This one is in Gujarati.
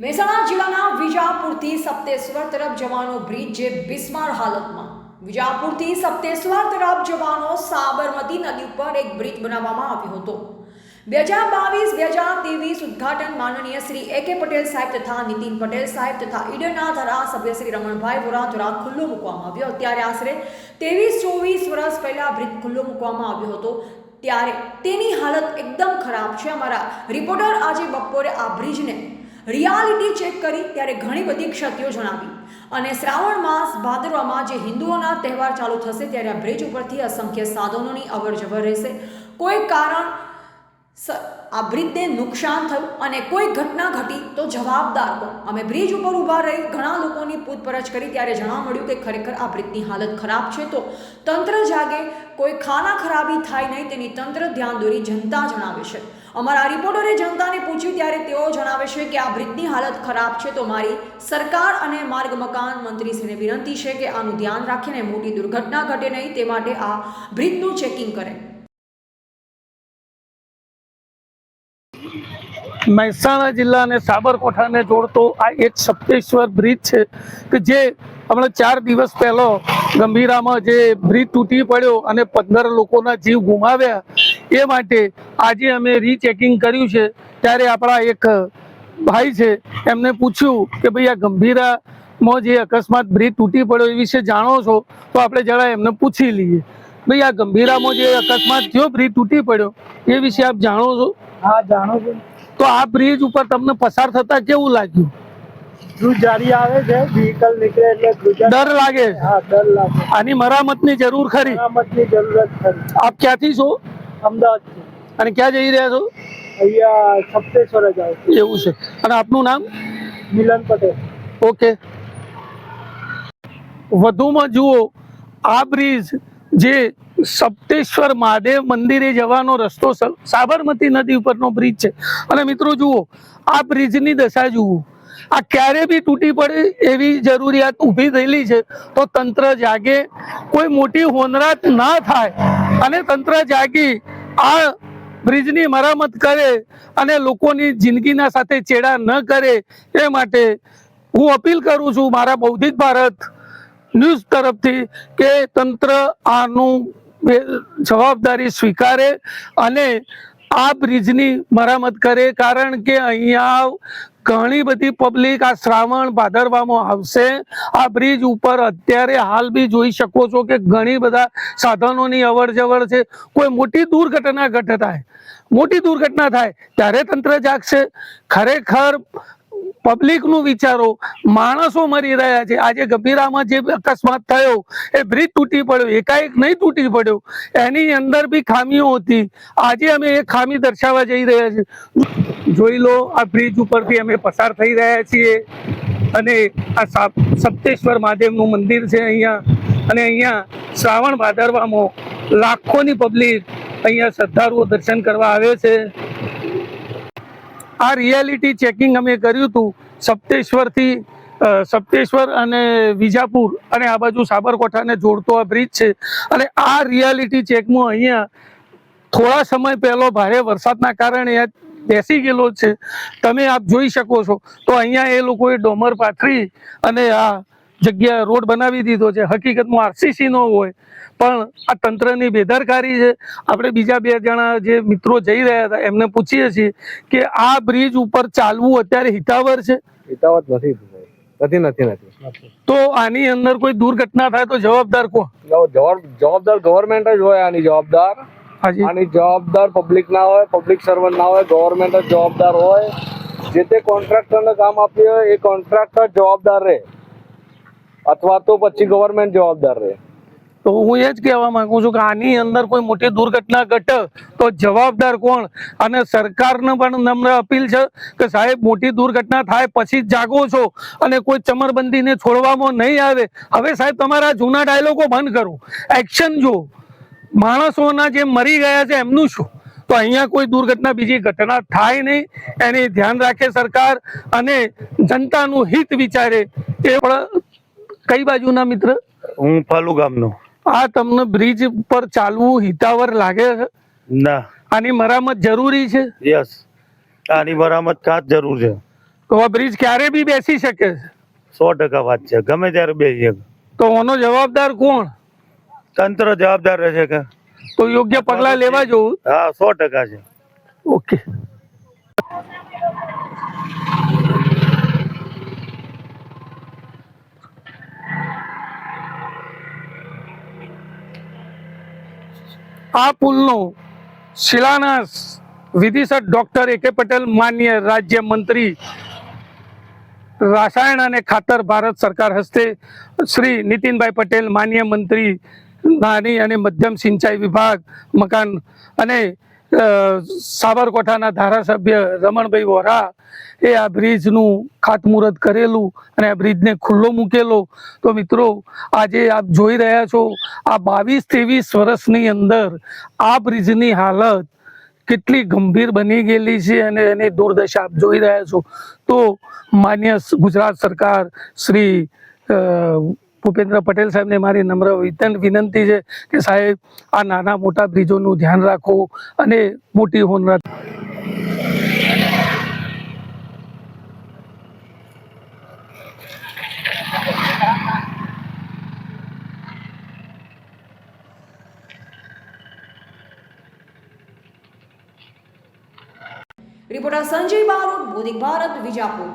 મહેસાણા જિલ્લાના વિજાપુરથી સપ્તેશ્વર તરફ જવાનો બ્રિજ જે બિસ્માર હાલતમાં. વિજાપુરથી સપ્તેશ્વર તરફ જવાનો સાબરમતી નદી ઉપર એક બ્રિજ બનાવવામાં આવ્યો હતો. બે હજાર બાવીસ બે હજાર ત્રેવીસ ઉદ્ઘાટન માનનીય શ્રી એ કે પટેલ સાહેબ તથા નીતિન પટેલ સાહેબ તથા ઈડરના ધારાસભ્ય શ્રી રમણભાઈ વોરા દ્વારા ખુલ્લો મૂકવામાં આવ્યો. ત્યારે આશરે ત્રેવીસ, ચોવીસ વર્ષ પહેલા બ્રિજ ખુલ્લો મૂકવામાં આવ્યો હતો. ત્યારે તેની હાલત એકદમ ખરાબ છે. અમારા રિપોર્ટર આજે બપોરે આ બ્રિજને રિયાલિટી ચેક કરી ત્યારે ઘણી બધી ક્ષતિઓ જણાવી. અને શ્રાવણ માસ ભાદરવામાં જે હિન્દુઓના તહેવાર ચાલુ થશે ત્યારે આ બ્રિજ ઉપરથી અસંખ્ય સાધનોની અવર જવર રહેશે. કોઈ કારણ આ બ્રિજને નુકસાન થયું અને કોઈ ઘટના ઘટી તો જવાબદાર કોણ? અમે બ્રિજ ઉપર ઊભા રહી ઘણા લોકોની પૂછપરછ કરી ત્યારે જાણવા મળ્યું કે ખરેખર આ બ્રિજની હાલત ખરાબ છે તો તંત્ર જાગે. કોઈ ખાના ખરાબી થાય નહીં તેની તંત્ર ધ્યાન દોરી જનતા જણાવે છે. અમારા રિપોર્ટરે જનતાને પૂછ્યું ત્યારે તેઓ જણાવે છે કે આ બ્રિજની હાલત ખરાબ છે તો મારી સરકાર અને માર્ગ મકાન મંત્રીશ્રીને વિનંતી છે કે આનું ધ્યાન રાખીને મોટી દુર્ઘટના ઘટે નહીં તે માટે આ બ્રિજનું ચેકિંગ કરે. મહેસાણા જિલ્લા અને સાબરકાંઠાને જોડતો આ એક સપ્તેશ્વર બ્રિજ છે કે જે હમણાં ચાર દિવસ પહેલો ગંભીરામાં જે બ્રિજ તૂટી પડ્યો અને પંદર લોકોના જીવ ગુમાવ્યા એ માટે આજે અમે રીચેકિંગ કર્યું છે ત્યારે આપણા એક ભાઈ છે એમને પૂછ્યું કે ભાઈ આ ગંભીરામાં જે અકસ્માત બ્રિજ તૂટી પડ્યો એ વિશે જાણો છો તો આપણે જરા એમને પૂછી લઈએ. ભાઈ આ ગંભીરામાં જે અકસ્માત થયો બ્રિજ તૂટી પડ્યો એ વિશે આપ જાણો છો? હા જાણો છો. તો આ બ્રિજ ઉપર તમને પસાર થતા કેવું લાગ્યું? જારી આવે છે વ્હીકલ નીકળે એટલે ડર લાગે હા ડર લાગે. આની મરામતની જરૂર ખરી? મરામતની જરૂરત ખરી. આપ ક્યાંથી છો? અમદાવાદથી. અને ક્યાં જઈ રહ્યા છો? અહીંયા સપ્તેશ્વર જાવ એવું છે. અને આપનું નામ? મિલન પટેલ. ઓકે. વધુમાં જુઓ આ બ્રિજ જે સપ્તેશ્વર મહાદેવ મંદિરે જવાનો રસ્તો સાબરમતી નદી ઉપરનો બ્રિજ છે. અને મિત્રો જુઓ આ બ્રિજની દશા જુઓ. આ ક્યારે બી તૂટી પડે એવી જરૂરિયાત ઊભી થયેલી છે તો તંત્ર જાગે. કોઈ મોટી હોનરાત ના થાય અને તંત્ર જાગી આ બ્રિજની મરામત કરે અને લોકોની જિંદગીના સાથે ચેડા ન કરે એ માટે હું અપીલ કરું છું મારા બૌદ્ધિક ભારત ન્યૂઝ તરફથી કે તંત્ર આનું જવાબદારી સ્વીકારે અને આ બ્રિજની મરામત કરે. કારણ કે અહીંયા ઘણી બધી પબ્લિક આ શ્રાવણ ભાદરવામાં આવશે. આ બ્રિજ ઉપર અત્યારે હાલ બી જોઈ શકો છો કે ઘણી બધા સાધનોની અવર જવર છે. કોઈ મોટી દુર્ઘટના ઘટે થાય મોટી દુર્ઘટના થાય ત્યારે તંત્ર જાગશે. ખરેખર પબ્લિકનું વિચારો, માણસો મરી રહ્યા છે. આજે ગંભીરામાં જે અકસ્માત થયો, એ બ્રિજ તૂટી પડ્યો, એકાએક નહીં તૂટી પડ્યો, એની અંદર બી ખામીઓ હતી. આજે અમે એ ખામી દર્શાવવા જઈ રહ્યા છીએ. જોઈ લો, આ બ્રિજ ઉપરથી અમે પસાર થઈ રહ્યા છીએ. અને આ સાપ- સપ્તેશ્વર મહાદેવનું મંદિર છે અહીંયા. અને અહીંયા શ્રાવણ ભાદરવામાં લાખોની પબ્લિક અહીંયા શ્રદ્ધાળુઓ દર્શન કરવા આવે છે. આ રિયાલિટી ચેકિંગ અમે કર્યું હતું સપ્તેશ્વરથી સપ્તેશ્વર અને વિજાપુર અને આ બાજુ સાબરકોઠાને જોડતો આ બ્રિજ છે. અને આ રિયાલિટી ચેકમાં અહીંયા થોડા સમય પહેલો ભારે વરસાદના કારણે બેસી ગયેલો છે. તમે આપ જોઈ શકો છો. તો અહીંયા એ લોકોએ ડોમર પાથરી અને આ જગ્યા રોડ બનાવી દીધો છે. હકીકતમાં આરસીસી નો હોય પણ આ તંત્રની બેદરકારી છે. આપણે બીજા બે જણા જે મિત્રો જઈ રહ્યા હતા એમને પૂછીએ છીએ કે આ બ્રિજ ઉપર ચાલવું અત્યારે હિતાવર છે? હિતાવર નથી નથી નથી નથી. તો આની અંદર કોઈ દુર્ઘટના થાય તો જવાબદાર કોણ? જવાબદાર ગવર્મેન્ટ જ હોય આની જવાબદાર. આની જવાબદાર પબ્લિક ના હોય પબ્લિક સર્વન્ટ ના હોય ગવર્મેન્ટ જ જવાબદાર હોય. જે તે કોન્ટ્રાક્ટરને કામ આપ્યું હોય એ કોન્ટ્રાક્ટર જવાબદાર રહે. અથવા તો પછી ગવર્મેન્ટ જવાબદાર રહે. તો હું એ જ કહેવા માંગુ છું કે આની અંદર કોઈ મોટી દુર્ઘટના ઘટે તો જવાબદાર કોણ? અને સરકારને પણ નમ્ર અપીલ છે કે સાહેબ મોટી દુર્ઘટના થાય પછી જાગો છો અને કોઈ ચમરબંધીને છોડવામાં નહીં આવે. હવે સાહેબ તમારા જૂના ડાયલોગો બંધ કરો. એક્શન જો માણસોના જે મરી ગયા છે એમનું શું? તો અહીંયા કોઈ દુર્ઘટના બીજી ઘટના થાય નહીં. એને ધ્યાન રાખે સરકાર અને જનતાનું હિત વિચારે. એ પણ કઈ બાજુના મિત્ર? હું ફાલુ ગામનો. આ તમને બ્રિજ પર ચાલવું હિતાવર લાગે છે? ના. આની મરામત જરૂરી છે? યસ. આની મરામત ખાસ જરૂર છે. તો આ બ્રિજ ક્યારે બી બેસી શકે છે? સો ટકા વાત છે. ગમે ત્યારે બેસી શકે તો આનો જવાબદાર કોણ? તંત્ર જવાબદાર રહેશે કે? તો યોગ્ય પગલાં લેવા જોવું હા સો ટકા છે. ઓકે. આ પુલનો શિલાન્યાસ વિધિસર ડોક્ટર એ કે પટેલ માન્ય રાજ્ય મંત્રી રાસાયણ અને ખાતર ભારત સરકાર હસ્તે શ્રી નીતિનભાઈ પટેલ માન્ય મંત્રી નાની અને મધ્યમ સિંચાઈ વિભાગ, મકાન અને સાબરકોઠાના ધારાસભ્ય રમણભાઈ વોરા એ આ બ્રિજનું ખાતમુહૂર્ત કરેલું અને આ બ્રિજને ખુલ્લો મૂકેલો. તો મિત્રો, આજે આપ જોઈ રહ્યા છો, આ બાવીસ ત્રેવીસ વર્ષની અંદર આ બ્રિજની હાલત કેટલી ગંભીર બની ગયેલી છે અને એની દુર્દશા આપ જોઈ રહ્યા છો. તો માન્ય ગુજરાત સરકાર શ્રી ભૂપેન્દ્ર પટેલ સાહેબને મારી નમ્ર વિનંતી છે કે સાહેબ, આ નાના મોટા બ્રિજોનું ધ્યાન રાખો અને મોટી હોનરત રિપોર્ટર સંજય બારોટ, બોધિક ભારત, વિજાપુર.